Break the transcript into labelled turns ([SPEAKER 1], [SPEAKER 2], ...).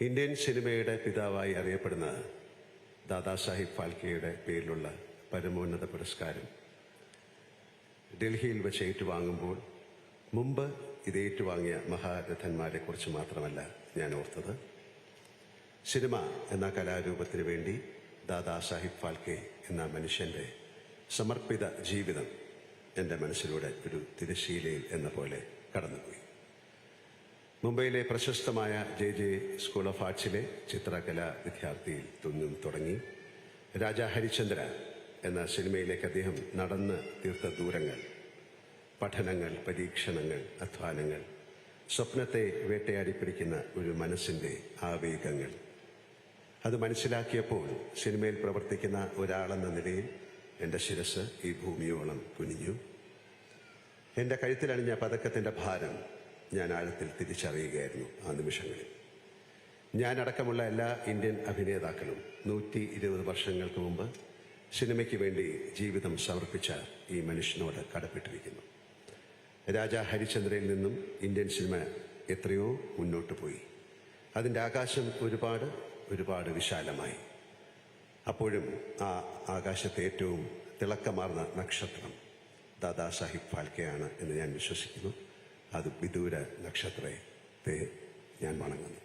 [SPEAKER 1] Indian സിനിമയുടെ പിതാവായി അറിയപ്പെടുന്ന ദാദാസാഹിബ് ഫാൽക്കെയുടെ പേരിലുള്ള പരമോന്നത പുരസ്കാരം ഡൽഹിയിൽ വെച്ച് ഏറ്റുവാങ്ങുമ്പോൾ മുമ്പ് ഇത് ഏറ്റുവാങ്ങിയ മഹാരഥന്മാരെ കുറിച്ച് മാത്രമല്ല ഞാൻ ഓർത്തത്. സിനിമ എന്ന കലാരൂപത്തിന് വേണ്ടി ദാദാസാഹിബ് ഫാൽക്കെ എന്ന മനുഷ്യന്റെ സമർപ്പിത ജീവിതം എന്റെ മനസ്സിലൂടെ ഒരു തിരശീലയിൽ എന്ന പോലെ കടന്നുപോയി. മുംബൈയിലെ പ്രശസ്തമായ ജെ ജെ സ്കൂൾ ഓഫ് ആർട്സിലെ ചിത്രകലാ വിദ്യാർത്ഥിയിൽ തുന്നും തുടങ്ങി. രാജാ ഹരിചന്ദ്ര എന്ന സിനിമയിലേക്ക് അദ്ദേഹം നടന്ന് തീർത്ത ദൂരങ്ങൾ. പഠനങ്ങൾ പരീക്ഷണങ്ങൾ അധ്വാനങ്ങൾ സ്വപ്നത്തെ വേട്ടയാടിപ്പിടിക്കുന്ന ഒരു മനസ്സിന്റെ ആവേഗങ്ങൾ. അത് മനസ്സിലാക്കിയപ്പോൾ സിനിമയിൽ പ്രവർത്തിക്കുന്ന ഒരാളെന്ന നിലയിൽ എന്റെ ശിരസ് ഈ ഭൂമിയോളം കുനിഞ്ഞു. എന്റെ കഴുത്തിലണിഞ്ഞ പതക്കത്തിന്റെ ഭാരം ഞാൻ ആഴത്തിൽ തിരിച്ചറിയുകയായിരുന്നു ആ നിമിഷങ്ങളിൽ. ഞാനടക്കമുള്ള എല്ലാ ഇന്ത്യൻ അഭിനേതാക്കളും നൂറ്റി ഇരുപത് വർഷങ്ങൾക്ക് മുമ്പ് സിനിമയ്ക്ക് വേണ്ടി ജീവിതം സമർപ്പിച്ച ഈ മനുഷ്യനോട് കടപ്പെട്ടിരിക്കുന്നു. രാജാ ഹരിചന്ദ്രയിൽ നിന്നും ഇന്ത്യൻ സിനിമ എത്രയോ മുന്നോട്ട് പോയി. അതിന്റെ ആകാശം ഒരുപാട് ഒരുപാട് വിശാലമായി. അപ്പോഴും ആ ആകാശത്തെ ഏറ്റവും തിളക്കമാർന്ന നക്ഷത്രം ദാദാ സാഹിബ് ഫാൽക്കെയാണ് എന്ന് ഞാൻ വിശ്വസിക്കുന്നു. അത് വിദൂര നക്ഷത്രത്തെ ഞാൻ വണങ്ങുന്നു.